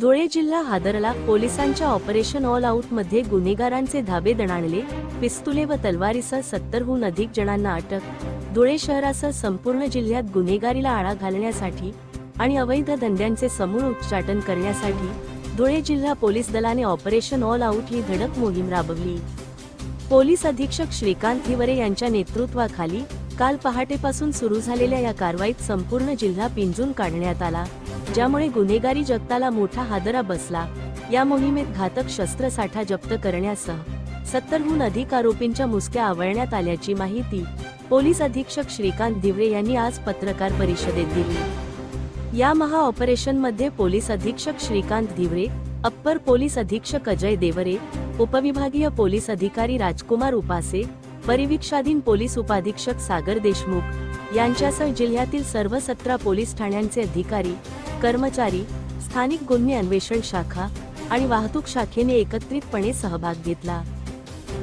धुळे जिल्हा हादरला पोलिसांच्या ऑपरेशन ऑल आऊटमध्ये गुन्हेगारांचे धाबे दणाणले पिस्तुले व तलवारीसह सत्तरहून अधिक जणांना अटक. धुळे शहरासह संपूर्ण जिल्ह्यात गुन्हेगारीला आळा घालण्यासाठी आणि अवैध धंद्यांचे समूळ उच्चाटन करण्यासाठी धुळे जिल्हा पोलीस दलाने ऑपरेशन ऑल आऊट ही धडक मोहीम राबवली. पोलीस अधीक्षक श्रीकांत हिवरे यांच्या नेतृत्वाखाली काल पहाटेपासून सुरू झालेल्या या कारवाईत संपूर्ण जिल्हा पिंजून काढण्यात आला. ज्यामुळे गुन्हेगारी जगताला मोठा हादरा बसला. या मोहिमेत घातक शस्त्रसाठा जप्त करण्यासह सत्तरहून अधिक आरोपींच्या मुसक्या आवळण्यात आल्याची माहिती पोलीस अधीक्षक श्रीकांत दिवरे यांनी आज पत्रकार परिषदेत दिली. या महा ऑपरेशनमध्ये पोलीस अधीक्षक श्रीकांत धिवरे अप्पर पोलीस अधीक्षक अजय देवरे उपविभागीय पोलीस अधिकारी राजकुमार उपासे परिवीक्षाधीन पोलीस उपाधीक्षक सागर देशमुख यांच्यासह जिल्ह्यातील सर्व सतरा पोलीस ठाण्यांचे अधिकारी कर्मचारी स्थानिक गुन्हे अन्वेषण शाखा आणि वाहतूक शाखेने एकत्रितपणे सहभाग घेतला.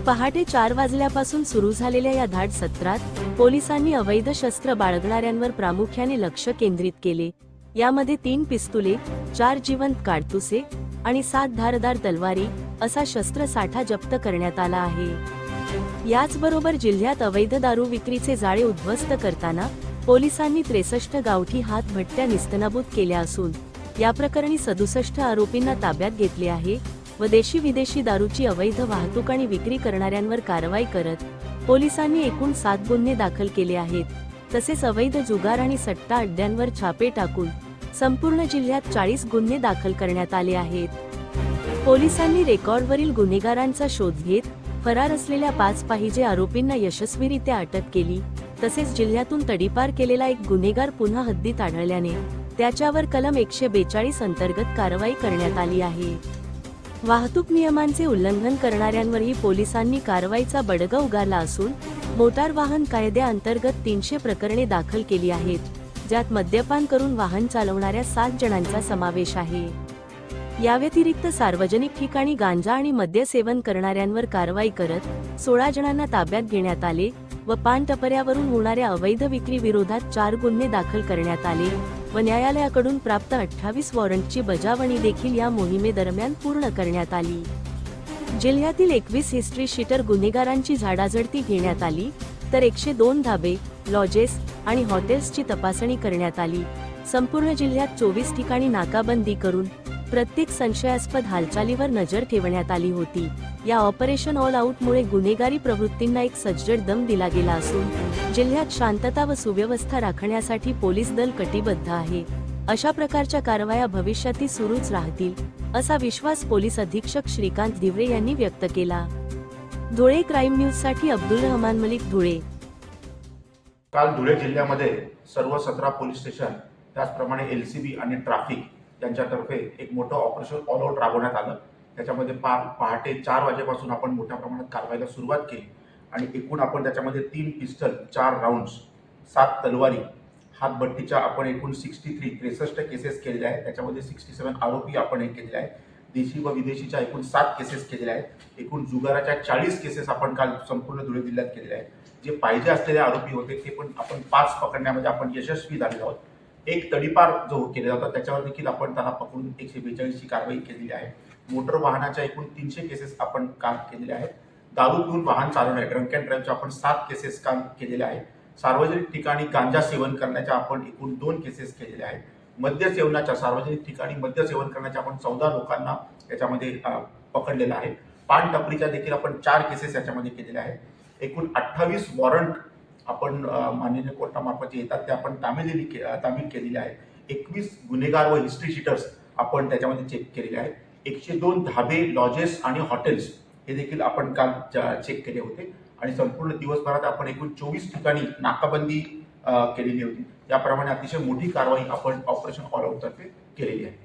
पहाटे चार वाजल्यापासून सुरू झालेल्या या धाड सत्रात पोलिसांनी अवैध शस्त्र बाळगणाऱ्यांवर प्रामुख्याने लक्ष केंद्रित केले. यामध्ये तीन पिस्तुले चार जिवंत काडतुसे आणि सात धारदार तलवारी असा शस्त्रसाठा जप्त करण्यात आला आहे. याचबरोबर जिल्ह्यात अवैध दारू विक्रीचे जाळे उद्ध्वस्त करताना पोलिसांनी त्रेसष्ट गावठी हात भट्ट्या निस्तनाबूत केल्या असून या प्रकरणी सदुसष्ट आरोपींना ताब्यात घेतले आहे व देशी विदेशी दारूची अवैध वाहतूक आणि विक्री करणाऱ्यांवर कारवाई करत पोलिसांनी एकूण सात गुन्हे दाखल केले आहेत. तसेच अवैध जुगार आणि सट्टा अड्ड्यांवर छापे टाकून संपूर्ण जिल्ह्यात चाळीस गुन्हे दाखल करण्यात आले आहेत. पोलिसांनी रेकॉर्डवरील गुन्हेगारांचा शोध घेत फरार असलेल्या पाच पाहिजे आरोपींना यशस्वीरित्या अटक केली तसेच जिल्ह्यातून तडीपार केलेला एक गुन्हेगार पुन्हा हद्दीत आढळल्याने त्याच्यावर कलम एकशे बेचाळीस अंतर्गत कारवाई करण्यात आली आहे. वाहतूक नियमांचे उल्लंघन करणाऱ्यांवरही पोलिसांनी कारवाईचा बडगा उगारला असून मोटार वाहन कायद्याअंतर्गत तीनशे प्रकरणे दाखल केली आहेत ज्यात मद्यपान करून वाहन चालवणाऱ्या सात जणांचा समावेश आहे. या व्यतिरिक्त सार्वजनिक ठिकाणी गांजा आणि मद्यसेवन करणाऱ्यांवर कारवाई करत सोळा जणांना ताब्यात घेण्यात आले व पानटपऱ्यावरून होणाऱ्या अवैध विक्री विरोधात चार गुन्हे दाखल करण्यात आले व न्यायालयाकडून प्राप्त अठ्ठावीस वॉरंटची बजावणी देखील या मोहिमेदरम्यान पूर्ण करण्यात आली. जिल्ह्यातील एकवीस हिस्ट्री शीटर गुन्हेगारांची झाडाझडती घेण्यात आली तर एकशे दोन धाबे लॉजेस आणि हॉटेल्सची तपासणी करण्यात आली. संपूर्ण जिल्ह्यात चोवीस ठिकाणी नाकाबंदी करून प्रत्येक संशयास्पद हालचालीवर नजर ठेवण्यात आली होती. या ऑपरेशन ऑल आऊटमुळे गुन्हेगारी प्रवृत्तींना एक सज्जड दम दिला गेला असून जिल्ह्यात शांतता व सुव्यवस्था राखण्यासाठी पोलीस दल कटिबद्ध आहे. अशा प्रकारच्या कारवाया भविष्यातही सुरूच राहतील असा विश्वास पोलीस अधीक्षक श्रीकांत दिवरे यांनी व्यक्त केला. धुळे क्राईम न्यूजसाठी अब्दुल रहमान मलिक धुळे. काल धुळे जिल्ह्यामध्ये सर्व सतरा पोलीस स्टेशन त्याचप्रमाणे एल सी बी आणि ट्राफिक यांच्यातर्फे एक मोठं ऑपरेशन ऑल आऊट राबवण्यात आलं. त्याच्यामध्ये पार पहाटे चार वाजेपासून आपण मोठ्या प्रमाणात कारवाईला सुरुवात केली. आणि एकूण आपण त्याच्यामध्ये तीन पिस्टल चार राऊंड्स सात तलवारी हातभट्टीच्या आपण एकूण सिक्स्टी थ्री त्रेसष्ट केसेस केलेल्या आहेत. त्याच्यामध्ये सिक्स्टी सेवन आरोपी आपण हे केलेले आहेत. देशी व विदेशीच्या एकूण सात केसेस केलेल्या आहेत. एकूण जुगाराच्या चाळीस केसेस आपण काल संपूर्ण धुळे जिल्ह्यात केलेल्या आहेत. जे पाहिजे असलेले आरोपी होते ते पण आपण पाच पकडण्यामध्ये आपण यशस्वी झालेलो आहोत. एक तडीपार जो केला जातो त्याच्यावर देखील आपण त्याला पकडून एकशे बेचाळीसची कारवाई केलेली आहे. मोटर वाहनाच्या एकूण तीनशे केसेस आपण काम केलेले आहेत. दारू पिऊन वाहन चालवणे ड्रंक अँड ड्राईव्हच्या आपण सात केसेस काम केलेले आहेत सार्वजनिक ठिकाणी गांजा सेवन करण्याच्या आपण एकूण दोन केसेस केलेल्या आहेत. मद्य सेवनाच्या सार्वजनिक ठिकाणी मद्य सेवन करण्याच्या आपण चौदा लोकांना याच्यामध्ये पकडलेलं आहे. पान टपरीच्या देखील आपण चार केसेस याच्यामध्ये केलेल्या आहेत. एकूण अठ्ठावीस वॉरंट आपण माननीय कोर्टामार्फत जे येतात ते आपण तामिलेली के तामील केलेले आहेत एकवीस गुन्हेगार व हिस्ट्री शीटर्स आपण त्याच्यामध्ये चेक केलेले आहेत. एकशे दोन धाबे लॉजेस आणि हॉटेल्स हे देखील आपण काल चेक केले होते. आणि संपूर्ण दिवसभरात आपण एकूण चोवीस ठिकाणी नाकाबंदी केलेली होती. त्याप्रमाणे अतिशय मोठी कारवाई आपण ऑपरेशन ऑल आऊटतर्फे केलेली आहे.